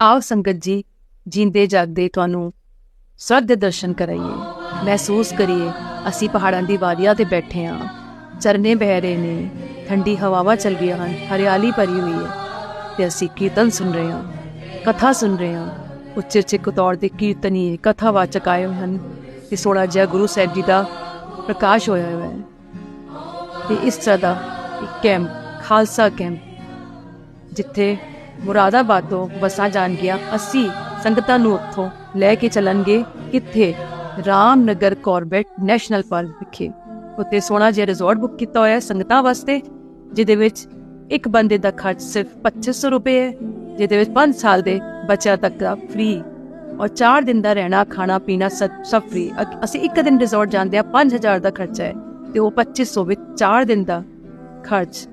ਆਓ ਸੰਗਤ ਜੀ, ਜਿੰਦੇ ਜਾਗਦੇ ਤੁਹਾਨੂੰ ਸਵਰਗ ਦੇ ਦਰਸ਼ਨ ਕਰਾਈਏ। ਮਹਿਸੂਸ ਕਰੀਏ, ਅਸੀਂ ਪਹਾੜਾਂ ਦੀ ਵਾਦੀਆਂ ਤੇ ਬੈਠੇ ਹਾਂ ਝਰਨੇ ਬਹਿ ਰਹੇ ਨੇ, ਠੰਡੀ ਹਵਾਵਾਂ ਚੱਲ ਰਹੀਆਂ ਹਨ, ਹਰਿਆਲੀ ਭਰੀ ਹੋਈ ਹੈ। ਤੇ ਅਸੀਂ ਕੀਰਤਨ ਸੁਣ ਰਹੇ ਹਾਂ ਕਥਾ ਸੁਣ ਰਹੇ ਹਾਂ ਉੱਚੇ ਉੱਚੇ ਕੁਤੌੜ ਦੇ ਕੀਰਤਨੀਏ ਕਥਾਵਾਚਕ ਆਏ ਹੋਏ ਹਨ। ਤੇ ਸੋਹਣਾ ਜਿਹਾ ਗੁਰੂ ਸਾਹਿਬ ਜੀ ਦਾ ਪ੍ਰਕਾਸ਼ ਹੋਇਆ ਹੋਇਆ ਹੈ। ਤੇ ਇਸ ਤਰ੍ਹਾਂ ਦਾ ਇੱਕ ਕੈਂਪ ਖਾਲਸਾ ਕੈਂਪ ਜਿੱਥੇ ਮੁਰਾਦਾਬਾਦ ਤੋਂ ਬੱਸਾਂ ਜਾਣਗੀਆਂ ਅਸੀਂ ਸੰਗਤਾਂ ਨੂੰ ਉੱਥੋਂ ਲੈ ਕੇ ਚੱਲਣਗੇ ਕਿੱਥੇ? ਰਾਮਨਗਰ ਕਾਰਬੇਟ ਨੈਸ਼ਨਲ ਪਾਰਕ ਵਿਖੇ। ਉੱਥੇ ਸੋਹਣਾ ਜਿਹਾ ਰਿਜ਼ੋਰਟ ਬੁੱਕ ਕੀਤਾ ਹੋਇਆ ਹੈ ਸੰਗਤਾਂ ਵਾਸਤੇ, ਜਿਹਦੇ ਵਿੱਚ ਇੱਕ ਬੰਦੇ ਦਾ ਖਰਚ ਸਿਰਫ 2500 ਰੁਪਏ ਹੈ, ਜਿਹਦੇ ਵਿੱਚ 5 ਸਾਲ ਦੇ ਬੱਚਿਆਂ ਤੱਕ ਦਾ ਫ੍ਰੀ ਔਰ 4 ਦਿਨ ਦਾ ਰਹਿਣਾ, ਖਾਣਾ, ਪੀਣਾ ਸਭ ਸਭ ਫ੍ਰੀ ਅਸੀਂ ਇੱਕ ਦਿਨ ਰਿਜ਼ੋਰਟ ਜਾਂਦੇ ਆ 5000 ਦਾ ਖਰਚਾ ਹੈ, ਤੇ ਉਹ 2500 ਵਿੱਚ 4 ਦਿਨ ਦਾ ਖਰਚ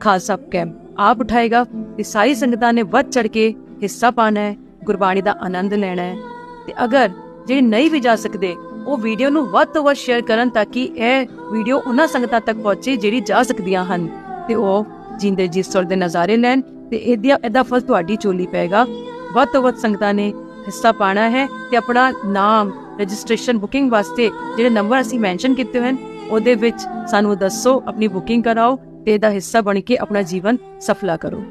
ਖਾਲਸਾ ਕੈਂਪ ਆਪ ਉਠਾਏਗਾ ਤੇ ਸਾਰੀ ਸੰਗਤਾਂ ਨੇ ਵੱਧ ਚੜ ਕੇ ਹਿੱਸਾ ਪਾਣਾ ਹੈ, ਗੁਰਬਾਣੀ ਦਾ ਆਨੰਦ ਲੈਣਾ ਹੈ। ਤੇ ਅਗਰ ਜਿਹੜੇ ਨਹੀਂ ਵੀ ਜਾ ਸਕਦੇ, ਉਹ ਵੀਡੀਓ ਨੂੰ ਵੱਧ ਤੋਂ ਵੱਧ ਸ਼ੇਅਰ ਕਰਨ ਤਾਂ ਕਿ ਇਹ ਵੀਡੀਓ ਉਹਨਾਂ ਸੰਗਤਾਂ ਤੱਕ ਪਹੁੰਚੇ ਜਿਹੜੀ ਜਾ ਸਕਦੀਆਂ ਹਨ। ਤੇ ਉਹ ਜਿੰਦੇ ਜੀ ਸੁਰ ਦੇ ਨਜ਼ਾਰੇ ਲੈਣ, ਤੇ ਇਹਦਾ ਇਹਦਾ ਫਲ ਤੁਹਾਡੀ ਚੋਲੀ ਪਏਗਾ। ਵੱਧ ਤੋਂ ਵੱਧ ਸੰਗਤਾਂ ਨੇ ਹਿੱਸਾ ਪਾਣਾ ਹੈ ਤੇ ਆਪਣਾ ਨਾਮ, ਰਜਿਸਟ੍ਰੇਸ਼ਨ, ਬੁਕਿੰਗ ਵਾਸਤੇ ਜਿਹੜੇ ਨੰਬਰ ਅਸੀਂ ਮੈਂਸ਼ਨ ਕੀਤੇ ਹਨ, ਉਹਦੇ ਵਿੱਚ ਸਾਨੂੰ ਦੱਸੋ, ਆਪਣੀ ਬੁਕਿੰਗ ਕਰਾਓ। ਤੇ ਇਹਦਾ ਹਿੱਸਾ ਬਣ ਕੇ ਆਪਣਾ ਜੀਵਨ ਸਫਲਾ ਕਰੋ।